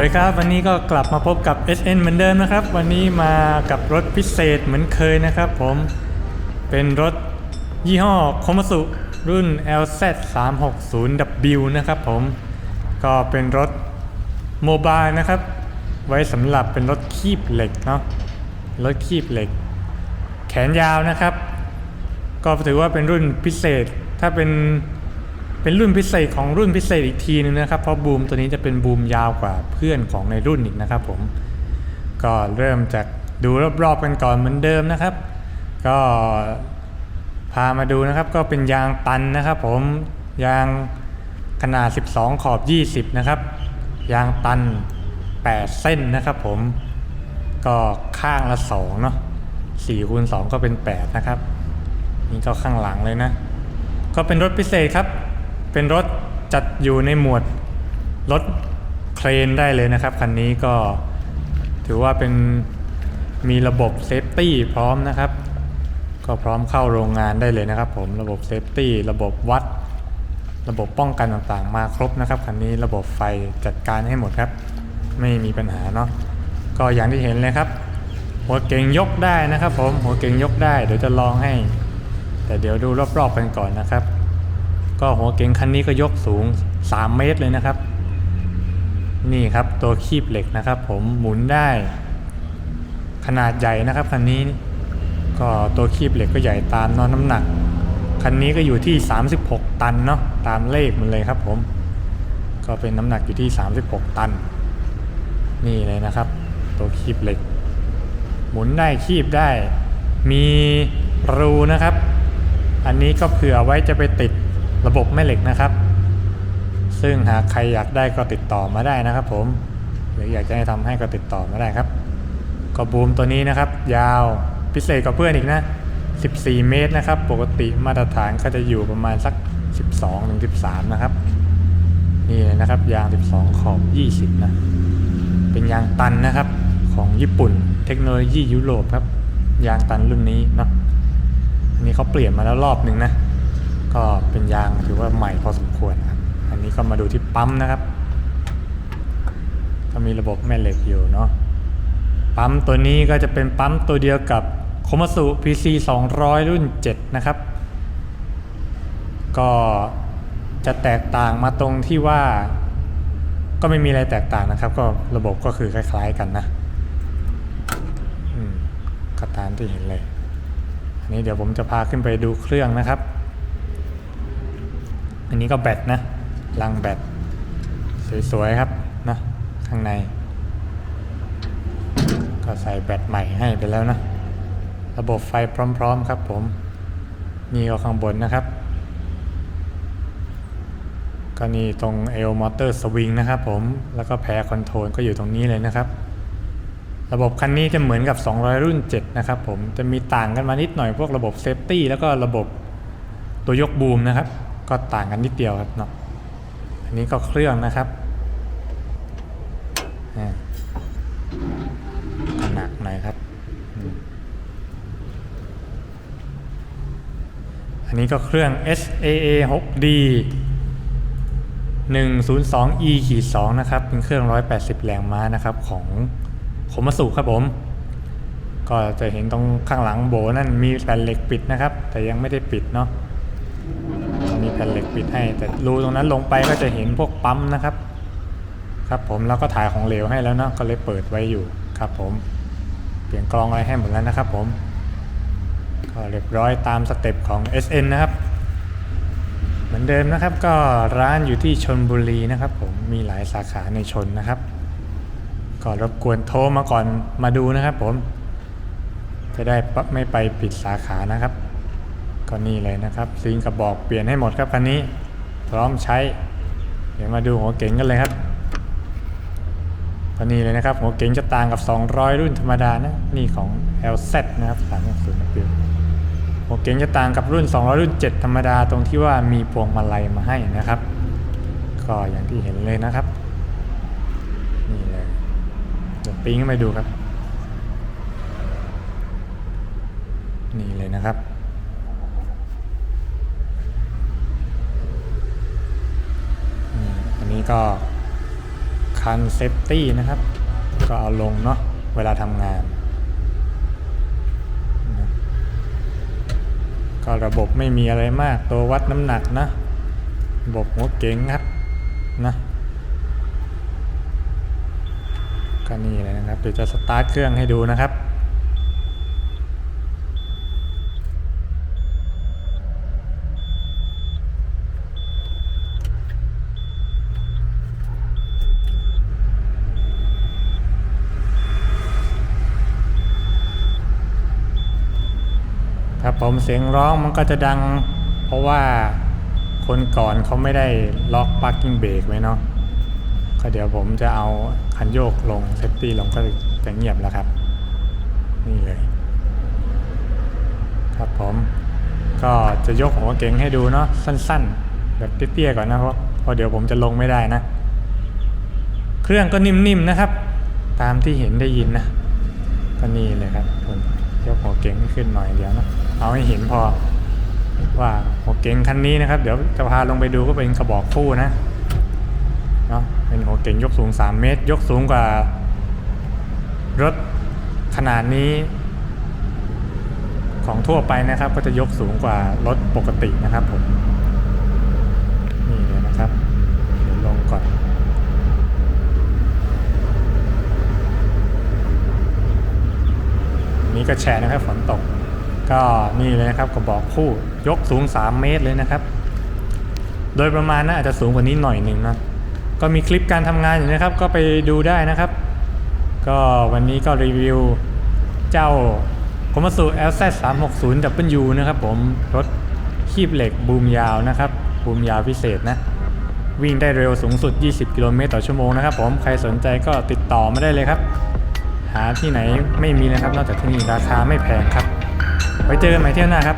สวัสดีครับวันนี้ก็กลับมาพบกับ SN เหมือนเดิมนะครับ วันนี้มากับรถพิเศษเหมือนเคยนะครับผมเป็นรถยี่ห้อคมสุรุ่น LZ 3 6 0 W นะครับผมก็เป็นรถโมบายนะครับ ไว้สำหรับเป็นรถคีบเหล็กเนาะรถคีบเหล็ก แขนยาวนะครับ ก็ถือว่าเป็นรุ่นพิเศษถ้าเป็น เป็นรุ่นพิเศษของรุ่นพิเศษอีกทีนึงนะครับเพราะบูมตัวนี้จะเป็นบูมยาวกว่าเพื่อนของในรุ่นอีกนะครับผมก็เริ่มจากดูรอบๆกันก่อนเหมือนเดิมนะครับ ก็พามาดูนะครับก็เป็นยางตันนะครับ ผมยางขนาด 12 ขอบ 20 นะครับ ยางตัน 8 เส้นนะครับ ผมก็ข้างละ2เนาะ4คูณ2ก็เป็น 8 นะครับนี่ก็ข้างหลังเลยนะ ก็เป็นรถพิเศษครับ เป็นรถจัดอยู่ในหมวดรถเครนได้เลยนะครับ คันนี้ก็ถือว่าเป็นมีระบบเซฟตี้พร้อมนะครับ ก็พร้อมเข้าโรงงานได้เลยนะครับ ผมระบบเซฟตี้ระบบวัด ระบบป้องกันต่างๆ มาครบนะครับคันนี้ระบบไฟจัดการให้หมดครับ ไม่มีปัญหาเนาะก็อย่างที่เห็นเลยครับ หัวเก่งยกได้นะครับ ผมหัวเก่งยกได้เดี๋ยวจะลองให้ แต่เดี๋ยวดูรอบๆกันก่อนนะครับ ก็หัวเก๋งคันนี้ก็ยกสูง 3 เมตรเลยนะครับ นี่ครับตัวคีบเหล็กนะครับ ผมหมุนได้ ขนาดใหญ่นะครับคันนี้ ก็ตัวคีบเหล็กก็ใหญ่ตามนอนน้ำหนัก คันนี้ก็อยู่ที่ 36 ตันเนาะตามเลขมันเลยครับผม ก็เป็นน้ำหนักอยู่ที่ 36 ตัน นี่เลยนะครับ ตัวคีบเหล็ก หมุนได้คีบได้ มีรูนะครับ อันนี้ก็เผื่อไว้จะไปติด ระบบแม่เหล็กนะครับ ซึ่งหากใครอยากได้ก็ติดต่อมาได้นะครับ ผม หรืออยากจะให้ทำให้ก็ติดต่อมาได้ครับก็บูมตัวนี้นะครับ ยาวพิเศษกว่าเพื่อนอีกนะ 14 เมตรนะครับ ปกติมาตรฐานก็จะอยู่ประมาณสัก 12ถึง13 นะครับ นี่เลยนะครับ ยาง 12 ขอบ 20 นะ เป็นยางตันนะครับของญี่ปุ่น เทคโนโลยียุโรปครับ ยางตันรุ่นนี้เนาะอันนี้เขาเปลี่ยนมาแล้วรอบหนึ่งนะ ก็เป็นยางถือว่าใหม่พอสมควรครับ อันนี้ก็มาดูที่ปั๊มนะครับ ก็มีระบบแม่เหล็กอยู่เนาะ ปั๊มตัวนี้ก็จะเป็นปั๊มตัวเดียวกับโคมาสุ PC 200 รุ่น 7 นะครับ ก็จะแตกต่างมาตรงที่ว่า ก็ไม่มีอะไรแตกต่างนะครับ ก็ระบบก็คือคล้าย ๆ กันนะอืมก็ตามที่เห็นเลย อันนี้เดี๋ยวผมจะพาขึ้นไปดูเครื่องนะครับ อันนี้ก็แบตนะลังแบตสวยๆครับนะข้างใน ก็ใส่แบตใหม่ให้ไปแล้วนะ ระบบไฟพร้อม ๆ ครับผมนี่ก็ข้างบนนะครับ ก็นี่ตรงเอลมอเตอร์สวิงนะครับผม แล้วก็แพรคอนโทรลก็อยู่ตรงนี้เลยนะครับ ระบบคันนี้จะเหมือนกับ 200 รุ่น 7 นะครับผม จะมีต่างกันมานิดหน่อยพวกระบบเซฟตี้แล้วก็ระบบตัวยกบูมนะครับ ก็ต่างกันนิดเดียวครับเนาะอันนี้ก็เครื่องนะครับอ่าก็หนักหน่อยครับ อันนี้ก็เครื่อง SAA 6D 102 E ขีด2นะครับ เป็นเครื่อง 180 แรงม้านะครับของโคมาสุครับผม ก็จะเห็นตรงข้างหลังโบนั่นมีแผ่นเหล็กปิดนะครับ แต่ยังไม่ได้ปิดเนาะ ผ่นเหล็กปิดให้ แต่รูตรงนั้นลงไปก็จะเห็นพวกปั๊มนะครับ ครับผมแล้วก็ถ่ายของเหลวให้แล้วเนาะก็เลยเปิดไว้อยู่ครับผมเปลี่ยนกรองอะไรให้หมดแล้วนะครับผมก็เรียบร้อยตามสเต็ปของ SN นะครับ เหมือนเดิมนะครับก็ร้านอยู่ที่ชนบุรีนะครับผมมีหลายสาขาในชนนะครับก็รบกวนโทรมาก่อนมาดูนะครับผม จะได้ปะไม่ไปปิดสาขานะครับ ก็นี่เลยนะครับซิงกระบอกเปลี่ยนให้หมดครับคันนี้พร้อมใช้ เดี๋ยวมาดูหัวเก๋งกันเลยครับก็นี่เลยนะครับหัวเก๋งจะต่างกับ 200 รุ่นธรรมดานะนี่ของ LZ นะครับ360 W หัวเก๋งจะต่างกับรุ่น 200 รุ่น 7 ธรรมดาตรงที่ว่ามีพวงมาลัยมาให้นะครับ ก็อย่างที่เห็นเลยนะครับนี่เลยเดี๋ยวปิ้งขึ้นไปดูครับ นี่เลยนะครับ อืมอันนี้ ก็คันเซฟตี้นะครับ ก็เอาลงเนาะเวลาทำงาน ก็ระบบไม่มีอะไรมากตัววัดน้ำหนักนะ ระบบหัวเก๋งครับนะก็นี่เลยนะครับ เดี๋ยวจะสตาร์ทเครื่องให้ดูนะครับ ผมเสียงร้องมันก็จะดัง เพราะว่าคนก่อนเขาไม่ได้ล็อก parking brake ไว้เนาะก็เดี๋ยวผมจะเอาคันโยกลงเซฟตี้ลงก็จะเงียบแล้วครับ นี่เลย ครับผม ก็จะยกหัวเก๋งให้ดูเนาะสั้นๆ แบบเตี้ยๆก่อนนะเพราะเพราะเดี๋ยวผมจะลงไม่ได้นะ เครื่องก็นิ่มๆนะครับ ตามที่เห็นได้ยินนะก็นี่เลยครับผม ยกหัวเก๋งขึ้นหน่อยเดียวนะเอาให้เห็นพอ ว่าหัวเก๋งคันนี้นะครับ เดี๋ยวจะพาลงไปดูก็เป็นกระบอกคู่นะเนาะเป็นหัวเก๋งยกสูง 3 เมตร ยกสูงกว่ารถขนาดนี้ ของทั่วไปนะครับ ก็จะยกสูงกว่ารถปกตินะครับผมนี่เลยนะครับ เดี๋ยวลงก่อน นี่ก็แชร์นะครับฝนตก ก็นี่เลยนะครับกระบอกคู่ยกสูง 3 เมตรเลยนะครับ โดยประมาณนะอาจจะสูงกว่านี้หน่อยหนึ่งนะก็มีคลิปการทำงานอยู่นะครับ ก็ไปดูได้นะครับ ก็วันนี้ก็รีวิวเจ้าคอมสู LZ 3 6 0 W นะครับผมรถคีบเหล็กบูมยาวนะครับบูมยาวพิเศษนะ วิ่งได้เร็วสูงสุด 20 กิโลเมตรต่อชั่วโมงนะครับผมใครสนใจก็ติดต่อมาได้เลยครับ หาที่ไหนไม่มีนะครับ นอกจากที่นี่ราคาไม่แพงครับ ไว้เจอกันใหม่เที่ยวหน้าครับ